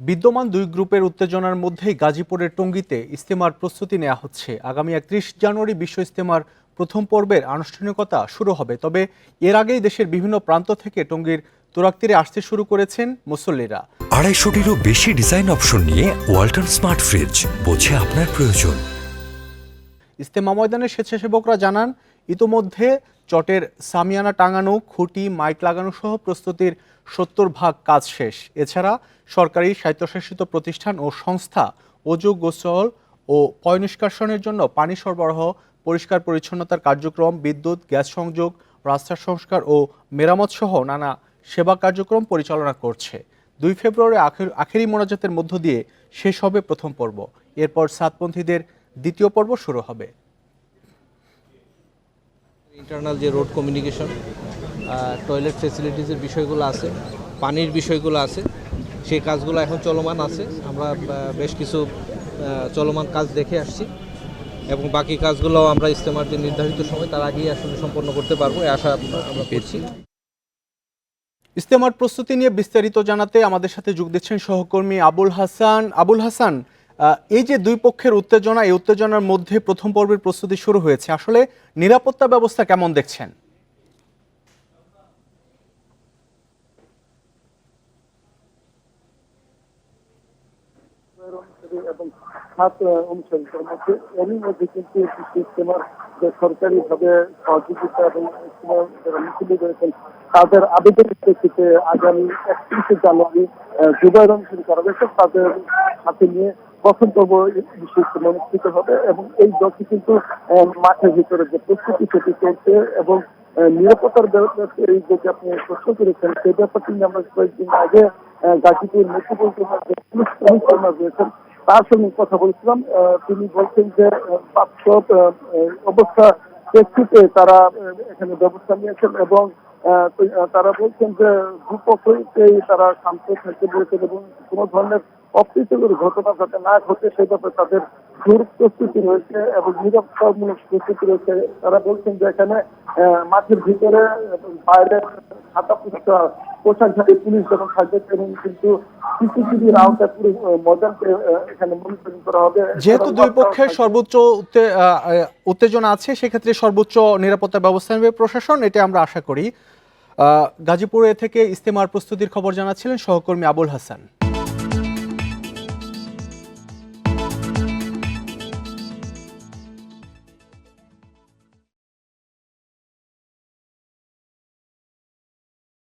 বিদ্যমান দুই গ্রুপের উত্তেজনার মধ্যেই গাজীপুরের টঙ্গীতে ইস্তেমার প্রস্তুতি নেওয়া হচ্ছে। আগামী একত্রিশ জানুয়ারি বিশ্ব ইস্তেমার প্রথম পর্বের আনুষ্ঠানিকতা শুরু হবে। তবে এর আগেই দেশের বিভিন্ন প্রান্ত থেকে টঙ্গীর তোরাক্তিরে আসতে শুরু করেছেন মুসল্লিরা। আড়াইশোটিরও বেশি ডিজাইন অপশন নিয়ে ওয়াল্টন স্মার্ট ফ্রিজ বোঝে আপনার প্রয়োজন। ইস্তেমা ময়দানের স্বেচ্ছাসেবকরা জানান ইতোমধ্যে চটের সামিয়ানা টাঙানো খুঁটি মাইক লাগানো সহ প্রস্তুতির সত্তর ভাগ কাজ শেষ। এছাড়া সরকারি স্বায়ত্তশাসিত প্রতিষ্ঠান ও সংস্থা অজু গোসল ও পয় নিষ্কাশনের জন্য পানি সরবরাহ, পরিষ্কার পরিচ্ছন্নতার কার্যক্রম, বিদ্যুৎ, গ্যাস সংযোগ, রাস্তা সংস্কার ও মেরামত সহ নানা সেবা কার্যক্রম পরিচালনা করছে। দুই ফেব্রুয়ারি আখের, আখেরি মোনাজাতের মধ্য দিয়ে শেষ হবে প্রথম পর্ব। এরপর সাতপন্থীদের দ্বিতীয় পর্ব শুরু হবে। ইন্টারনাল যে রোড কমিউনিকেশন টয়লেট ফেসিলিটিসের বিষয়গুলো আছে, পানির বিষয়গুলো আছে, সেই কাজগুলো এখন চলমান আছে। আমরা বেশ কিছু চলমান কাজ দেখে আসছি এবং বাকি কাজগুলো আমরা ইস্তেমার যে নির্ধারিত সময় তার আগেই আসলে সম্পন্ন করতে পারব আশা আমরা পেয়েছি। ইস্তেমার প্রস্তুতি নিয়ে বিস্তারিত জানাতে আমাদের সাথে যোগ দিচ্ছেন সহকর্মী আবুল হাসান। আবুল হাসান এই যে দুই পক্ষের উত্তেজনা, এই উত্তেজনার মধ্যে প্রথম পর্বের প্রস্তুতি শুরু হয়েছে। আসলে নিরাপত্তা ব্যবস্থা কেমন দেখছেন? এবং সাত অনুসারীদের মধ্যে এরই মধ্যে কিন্তু যে সহযোগিতা এবং যারা রয়েছেন, তাদের আবেদনের প্রেক্ষিতে আগামী একত্রিশে জানুয়ারি করা হয়েছে তাদের নিয়ে পর্ব বিশ্ব অনুষ্ঠিত হবে এবং এই দলটি কিন্তু মাঠের ভিতরে যে প্রস্তুতি সেটি চলছে এবং নিরাপত্তার ব্যাপারে এই যে আপনি প্রশ্ন করেছেন, সেই ব্যাপারটি আমরা কয়েকদিন আগে গাজীপুর কমিশনার রয়েছেন তার সঙ্গে কথা বলছিলাম। তিনি বলছেন যে অবস্থা প্রেক্ষিতে তারা এখানে ব্যবস্থা নিয়েছেন এবং তারা বলছেন যে দুপক্ষকেই তারা শান্ত থাকতে বলেছেন এবং কোনো ধরনের অপ্রীতিকর ঘটনা যাতে না ঘটে, সেই ব্যাপারে তাদের জোর প্রস্তুতি রয়েছে এবং নিরাপত্তামূলক প্রস্তুতি রয়েছে। তারা বলছেন যে, এখানে মাঠের ভিতরে বাইরে ছাতা পোশাক পোশাকধারী পুলিশ যখন থাকবে তখন কিন্তু সিসিটিভির আওতায় পুরো ময়দানকে এখানে মনিটরিং করা হবে। যেহেতু দুই পক্ষের সর্বোচ্চ উত্তেজনা আছে সেক্ষেত্রে সর্বোচ্চ নিরাপত্তা ব্যবস্থা নেবে প্রশাসন এটা আমরা আশা করি। আহ, গাজীপুরে থেকে ইস্তেমার প্রস্তুতির খবর জানাচ্ছিলেন সহকর্মী আবুল হাসান।